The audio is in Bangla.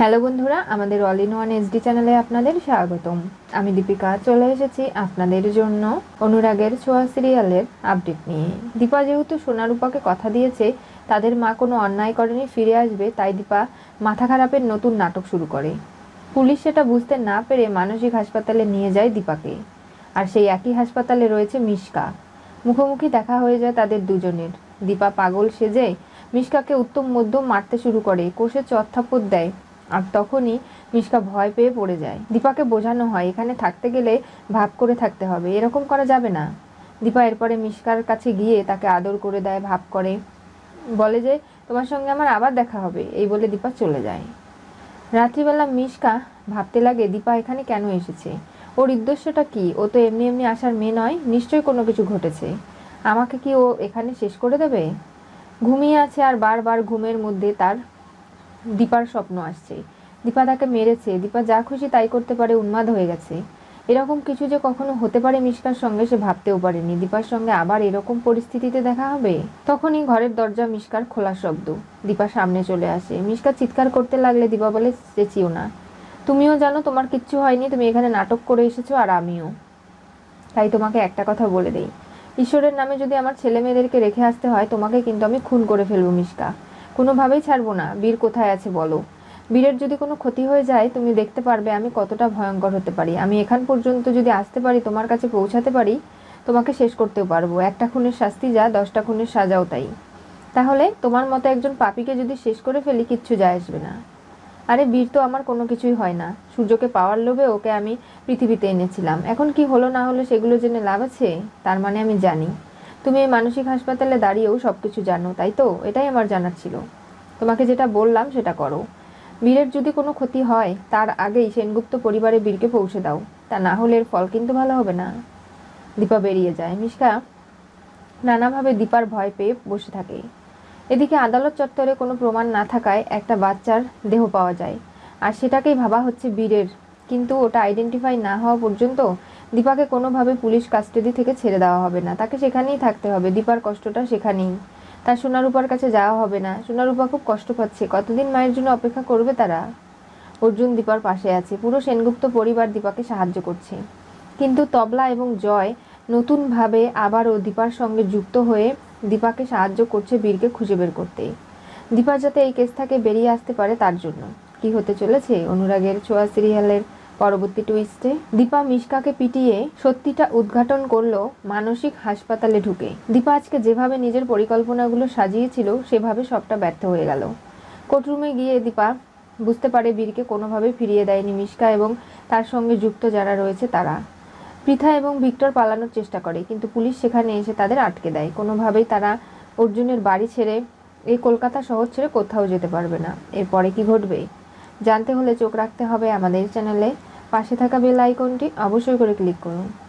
হ্যালো বন্ধুরা, আমাদের অল ইন ওয়ান এসডি চ্যানেলে আপনাদের স্বাগতম। আমি দীপিকা, চলে এসেছি আপনাদের জন্য অনুরাগের ছোঁয়া সিরিয়ালের আপডেট নিয়ে। দীপা যেহেতু সোনারূপাকে কথা দিয়েছে, তাদের মা কোনো অন্যায় করেনি, ফিরে আসবে, তাই দীপা মাথা খারাপের নতুন নাটক শুরু করে। পুলিশ সেটা বুঝতে না পেরে মানসিক হাসপাতালে নিয়ে যায় দীপাকে। আর সেই একই হাসপাতালে রয়েছে মিশকা। মুখোমুখি দেখা হয়ে যায় তাদের দুজনের। দীপা পাগল সেজে মিশকাকে উত্তম মধ্যম মারতে শুরু করে, কোষে চত্থাপট দেয়। আর তখনই মিশকা ভয় পেয়ে পড়ে যায়। দীপাকে বোঝানো হয়, এখানে থাকতে গেলে ভাব করে থাকতে হবে। এরকম করা যাবে না। দীপা এরপরে মিশকার কাছে গিয়ে তাকে আদর করে দেয়, ভাব করে। বলে যে, তোমার সঙ্গে আমার আবার দেখা হবে। এই বলে দীপা চলে যায়। রাত্রিবেলা মিশকা ভাবতে লাগে, দীপা এখানে কেন এসেছে? ওর উদ্দেশ্যটা কি? ও তো এমনি এমনি আসার মেয়ে নয়, নিশ্চয়ই কোনো কিছু ঘটেছে। আমাকে কি ও এখানে শেষ করে দেবে? ঘুমিয়ে আছে আর বারবার ঘুমের মধ্যে তার দীপার স্বপ্ন আসছে। দীপা তাকে মেরেছে। দীপা যা খুশি তাই করতে পারে, উন্মাদ হয়ে গেছে। এরকম কিছু যে কখনো হতে পারে মিশকার সঙ্গে সে ভাবতেও পারেনি। দীপার সঙ্গে আবার এরকম পরিস্থিতিতে দেখা হবে? তখনই ঘরের দরজা মিশকার খোলা শব্দ। দীপা সামনে চলে আসে। মিশকা চিৎকার করতে লাগলে দীপা বলে, চেঁচিও না। তুমিও জানো তোমার কিচ্ছু হয়নি। তুমি এখানে নাটক করে এসেছ আর আমিও। তাই তোমাকে একটা কথা বলে দেই। ঈশ্বরের নামে যদি আমার ছেলে মেয়েদেরকে রেখে আসতে হয়, তোমাকে কিন্তু আমি খুন করে ফেলব মিশকা। কোনোভাবেই ছাড়বো না। বীর কোথায় আছে বলো? বীরের যদি কোনো ক্ষতি হয়ে যায়, তুমি দেখতে পারবে আমি কতটা ভয়ঙ্কর হতে পারি। আমি এখান পর্যন্ত যদি আসতে পারি, তোমার কাছে পৌঁছাতে পারি, তোমাকে শেষ করতেও পারব। একটা খুনের শাস্তি যা, দশটা খুনের সাজাও তাই। তাহলে তোমার মতো একজন পাপিকে যদি শেষ করে ফেলি, কিচ্ছু যায় আসবে না। আরে বীর তো আমার কোনো কিছুই হয় না। সূর্যকে পাওয়ার লোভে ওকে আমি পৃথিবীতে এনেছিলাম। এখন কি হলো না হলো সেগুলো জেনে লাভ আছে? তার মানে আমি জানি। তুমি এই মানসিক হাসপাতালে দাঁড়িয়েও সব কিছু জানো, তাই তো? এটাই আমার জানার ছিল। তোমাকে যেটা বললাম সেটা করো। বীরের যদি কোনো ক্ষতি হয়, তার আগেই সেনগুপ্ত পরিবারে বীরকে পৌঁছে দাও। তা না হলে এর ফল কিন্তু ভালো হবে না। দীপা বেরিয়ে যায়। মিশকা নানাভাবে দীপার ভয় পেয়ে বসে থাকে। এদিকে আদালত চত্বরে কোনো প্রমাণ না থাকায় একটা বাচ্চার দেহ পাওয়া যায়। আর সেটাকেই ভাবা হচ্ছে বীরের। কিন্তু ওটা আইডেন্টিফাই না হওয়া পর্যন্ত দীপাকে কোনোভাবে পুলিশ কাস্টাডি থেকে ছেড়ে দেওয়া হবে না। তাকে সেখানেই থাকতে হবে। দীপার কষ্টটা সেখানেই। তার সোনারূপার কাছে যাওয়া হবে না। সোনারূপা খুব কষ্ট পাচ্ছে। কতদিন মায়ের জন্য অপেক্ষা করবে তারা? অর্জুন দীপার পাশে আছে। পুরো সেনগুপ্ত পরিবার দীপাকে সাহায্য করছে। কিন্তু তবলা এবং জয় নতুনভাবে আবারও দীপার সঙ্গে যুক্ত হয়ে দীপাকে সাহায্য করছে বীরকে খুঁজে বের করতে। দীপা যাতে এই কেস থেকে বেরিয়ে আসতে পারে তার জন্য। কি হতে চলেছে? অনুরাগের ছোঁয়া সিরিয়ালের পরবর্তী টুইস্টে দীপা মিশকাকে পিটিয়ে সত্যিটা উদ্ঘাটন করল মানসিক হাসপাতালে ঢুকে। দীপা আজকে যেভাবে নিজের পরিকল্পনাগুলো সাজিয়েছিল, সেভাবে সবটা ব্যর্থ হয়ে গেল। কোর্টরুমে গিয়ে দীপা বুঝতে পারে বীরকে কোনোভাবে ফিরিয়ে দেয়নি মিশকা এবং তার সঙ্গে যুক্ত যারা রয়েছে তারা। পৃথা এবং ভিক্টর পালানোর চেষ্টা করে, কিন্তু পুলিশ সেখানে এসে তাদের আটকে দেয়। কোনোভাবেই তারা অর্জুনের বাড়ি ছেড়ে এই কলকাতা শহর ছেড়ে কোথাও যেতে পারবে না। এরপরে কি ঘটবে? জানতে হলে চোখ রাখতে হবে আমাদের চ্যানেলে। পাশে থাকা বেল আইকনটি অবশ্যই করে ক্লিক করুন।